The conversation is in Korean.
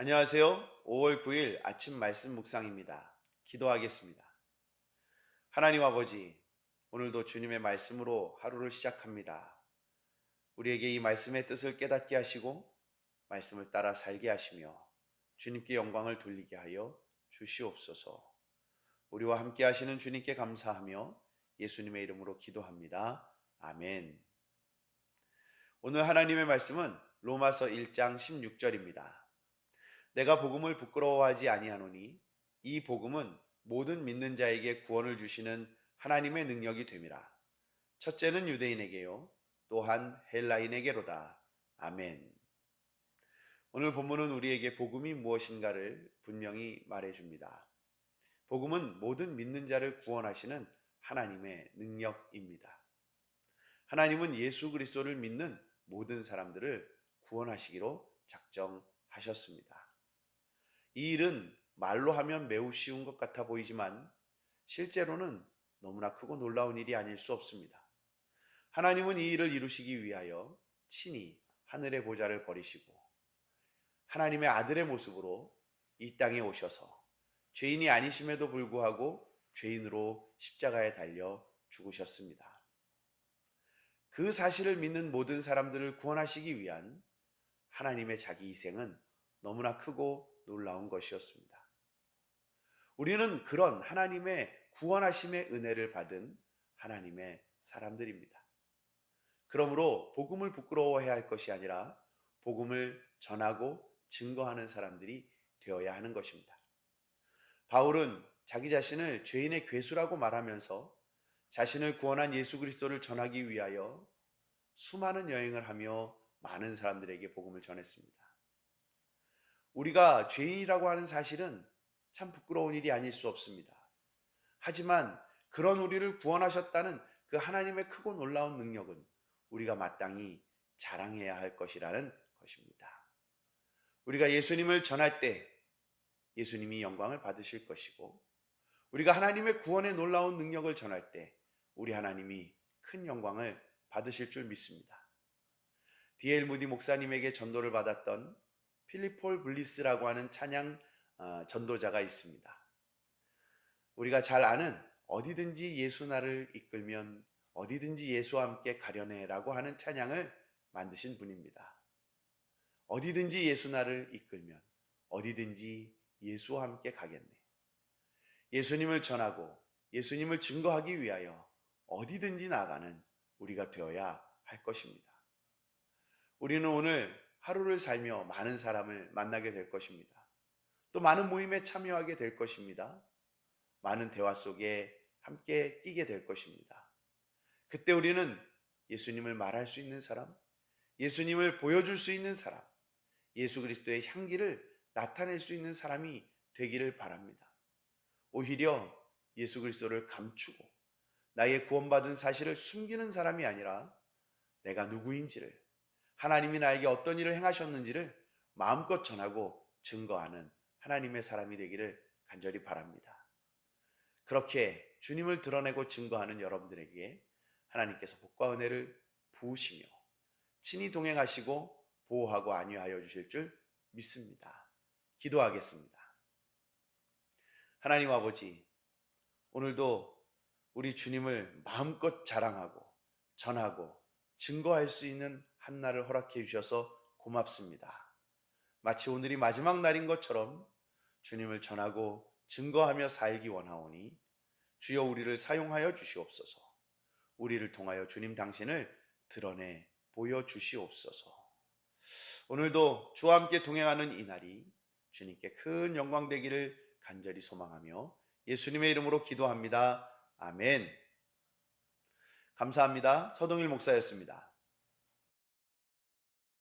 안녕하세요. 5월 9일 아침 말씀 묵상입니다. 기도하겠습니다. 하나님 아버지, 오늘도 주님의 말씀으로 하루를 시작합니다. 우리에게 이 말씀의 뜻을 깨닫게 하시고 말씀을 따라 살게 하시며 주님께 영광을 돌리게 하여 주시옵소서. 우리와 함께 하시는 주님께 감사하며 예수님의 이름으로 기도합니다. 아멘. 오늘 하나님의 말씀은 로마서 1장 16절입니다. 내가 복음을 부끄러워하지 아니하노니 이 복음은 모든 믿는 자에게 구원을 주시는 하나님의 능력이 됨이라. 첫째는 유대인에게요, 또한 헬라인에게로다. 아멘. 오늘 본문은 우리에게 복음이 무엇인가를 분명히 말해줍니다. 복음은 모든 믿는 자를 구원하시는 하나님의 능력입니다. 하나님은 예수 그리스도를 믿는 모든 사람들을 구원하시기로 작정하셨습니다. 이 일은 말로 하면 매우 쉬운 것 같아 보이지만 실제로는 너무나 크고 놀라운 일이 아닐 수 없습니다. 하나님은 이 일을 이루시기 위하여 친히 하늘의 보좌를 버리시고 하나님의 아들의 모습으로 이 땅에 오셔서 죄인이 아니심에도 불구하고 죄인으로 십자가에 달려 죽으셨습니다. 그 사실을 믿는 모든 사람들을 구원하시기 위한 하나님의 자기 희생은 너무나 크고 놀라운 것이었습니다. 우리는 그런 하나님의 구원하심의 은혜를 받은 하나님의 사람들입니다. 그러므로 복음을 부끄러워해야 할 것이 아니라 복음을 전하고 증거하는 사람들이 되어야 하는 것입니다. 바울은 자기 자신을 죄인의 괴수라고 말하면서 자신을 구원한 예수 그리스도를 전하기 위하여 수많은 여행을 하며 많은 사람들에게 복음을 전했습니다. 우리가 죄인이라고 하는 사실은 참 부끄러운 일이 아닐 수 없습니다. 하지만 그런 우리를 구원하셨다는 그 하나님의 크고 놀라운 능력은 우리가 마땅히 자랑해야 할 것이라는 것입니다. 우리가 예수님을 전할 때 예수님이 영광을 받으실 것이고 우리가 하나님의 구원의 놀라운 능력을 전할 때 우리 하나님이 큰 영광을 받으실 줄 믿습니다. 디엘 무디 목사님에게 전도를 받았던 필리폴 블리스라고 하는 찬양 어, 전도자가 있습니다. 우리가 잘 아는 어디든지 예수 나를 이끌면 어디든지 예수와 함께 가려내라고 하는 찬양을 만드신 분입니다. 어디든지 예수 나를 이끌면 어디든지 예수와 함께 가겠네. 예수님을 전하고 예수님을 증거하기 위하여 어디든지 나가는 우리가 되어야 할 것입니다. 우리는 오늘 하루를 살며 많은 사람을 만나게 될 것입니다. 또 많은 모임에 참여하게 될 것입니다. 많은 대화 속에 함께 끼게 될 것입니다. 그때 우리는 예수님을 말할 수 있는 사람, 예수님을 보여줄 수 있는 사람, 예수 그리스도의 향기를 나타낼 수 있는 사람이 되기를 바랍니다. 오히려 예수 그리스도를 감추고 나의 구원받은 사실을 숨기는 사람이 아니라 내가 누구인지를 하나님이 나에게 어떤 일을 행하셨는지를 마음껏 전하고 증거하는 하나님의 사람이 되기를 간절히 바랍니다. 그렇게 주님을 드러내고 증거하는 여러분들에게 하나님께서 복과 은혜를 부으시며 친히 동행하시고 보호하고 안위하여 주실 줄 믿습니다. 기도하겠습니다. 하나님 아버지, 오늘도 우리 주님을 마음껏 자랑하고 전하고 증거할 수 있는 한 날을 허락해 주셔서 고맙습니다. 마치 오늘이 마지막 날인 것처럼 주님을 전하고 증거하며 살기 원하오니 주여 우리를 사용하여 주시옵소서. 우리를 통하여 주님 당신을 드러내 보여 주시옵소서. 오늘도 주와 함께 동행하는 이 날이 주님께 큰 영광 되기를 간절히 소망하며 예수님의 이름으로 기도합니다. 아멘. 감사합니다. 서동일 목사였습니다.